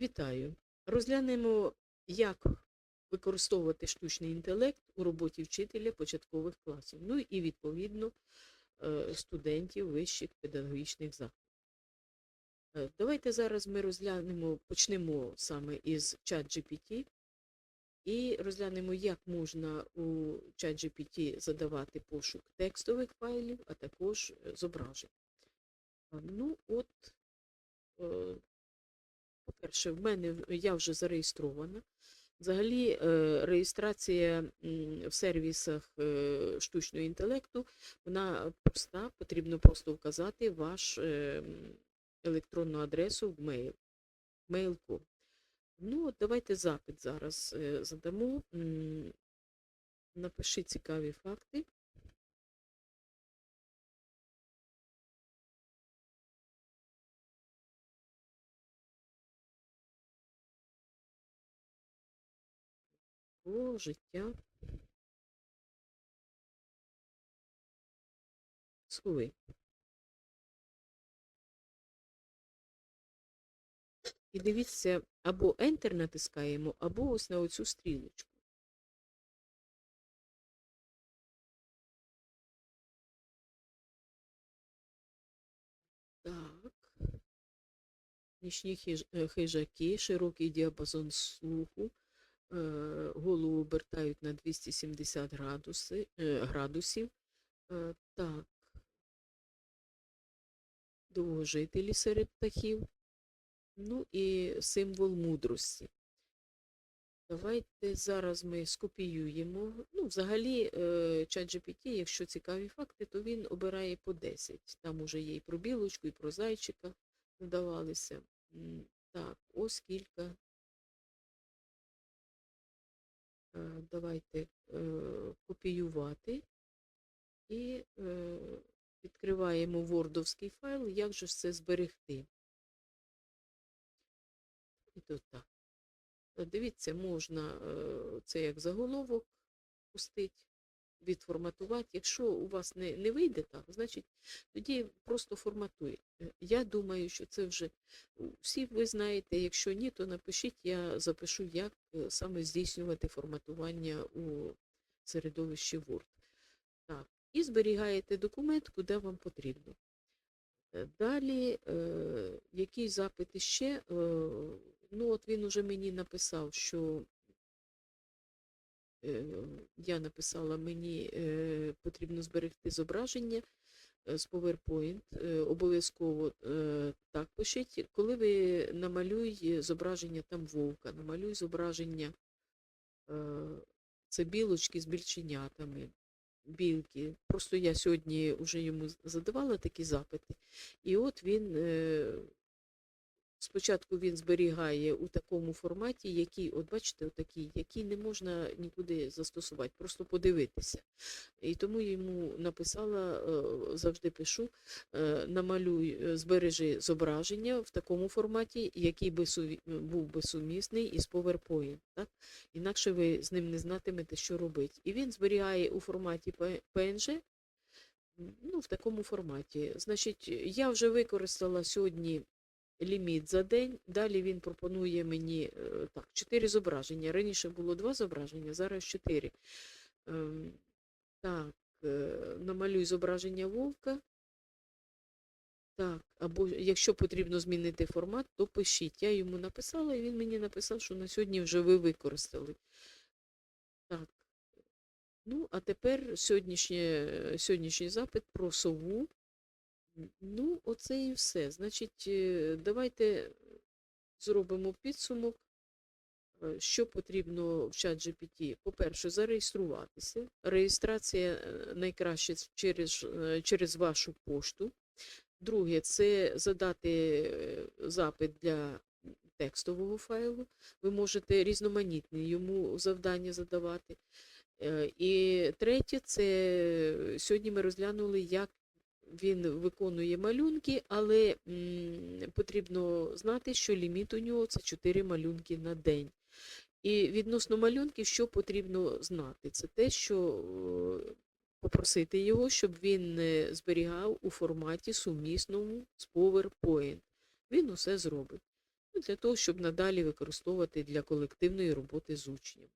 Вітаю! Розглянемо, як використовувати штучний інтелект у роботі вчителя початкових класів, ну і відповідно е, студентів вищих педагогічних закладів. Е, Давайте зараз ми розглянемо, почнемо саме із ChatGPT і розглянемо, як можна у ChatGPT задавати пошук текстових файлів, а також е, зображень. Ну, от, по-перше, в мене я вже зареєстрована. Взагалі, е, реєстрація в сервісах е, штучного інтелекту, вона проста, потрібно просто вказати ваш е, електронну адресу в мейл, mail.com. Ну, от давайте запит зараз задамо. Напиши цікаві факти. Про життя Схови. І дивіться, або Enter натискаємо, або ось на оцю стрілочку. Так. Нічні е, хижаки, широкий діапазон слуху, голову обертають на 270 градуси, е, градусів. Е, Так. Довгожителі серед птахів. Ну і символ мудрості. Давайте зараз ми скопіюємо. Ну, взагалі, е, ChatGPT, якщо цікаві факти, то він обирає по 10. Там уже є і про білочку, і про зайчика надавалися. Так, ось кілька. Давайте е, копіювати і е, відкриваємо вордовський файл. Як же це зберегти? І тут так. Е, Дивіться, можна е, це як заголовок пустити, відформатувати. Якщо у вас не, не вийде так, значить тоді просто форматуйте. Я думаю, що це вже всі ви знаєте. Якщо ні, то напишіть, я запишу, як е, саме здійснювати форматування у середовищі Word. Так, і зберігаєте документ, куди вам потрібно. Е, Далі, е, які запити ще? Е, ну, от він уже мені написав, що е, я написала, мені е, потрібно зберегти зображення е, з PowerPoint. Е, обов'язково е, так пишіть. Коли ви намалюй зображення там вовка, намалюй зображення е, це білочки з більченятами, білки. Просто я сьогодні вже йому задавала такі запити. І от він е, спочатку він зберігає у такому форматі, який, от бачите, отакий, який не можна нікуди застосувати, просто подивитися. І тому йому написала, е, завжди пишу, е, намалюй, е, збережи зображення в такому форматі, який би був би сумісний із PowerPoint. Так? Інакше ви з ним не знатимете, що робити. І він зберігає у форматі PNG, ну, в такому форматі. Значить, я вже використала сьогодні ліміт за день. Далі він пропонує мені е, так, 4 зображення. Раніше було 2 зображення, зараз 4. Ем, Так, е, намалюй зображення вовка. Так, або якщо потрібно змінити формат, то пишіть. Я йому написала, і він мені написав, що на сьогодні вже ви використали. Так. Ну, а тепер сьогоднішнє, сьогоднішній запит про сову. Ну, оце і все. Значить, е, давайте зробимо підсумок, е, що потрібно в ChatGPT. По-перше, зареєструватися. Реєстрація е, найкраще через, через вашу пошту. Друге, це задати запит для текстового файлу. Ви можете різноманітні йому завдання задавати. І третє, це сьогодні ми розглянули, як він виконує малюнки, але потрібно знати, що ліміт у нього це 4 малюнки на день. І відносно малюнків, що потрібно знати, це те, що попросити його, щоб він е, зберігав у форматі сумісному з PowerPoint. Він усе зробить. ну, для того, щоб надалі використовувати для колективної роботи з учнями.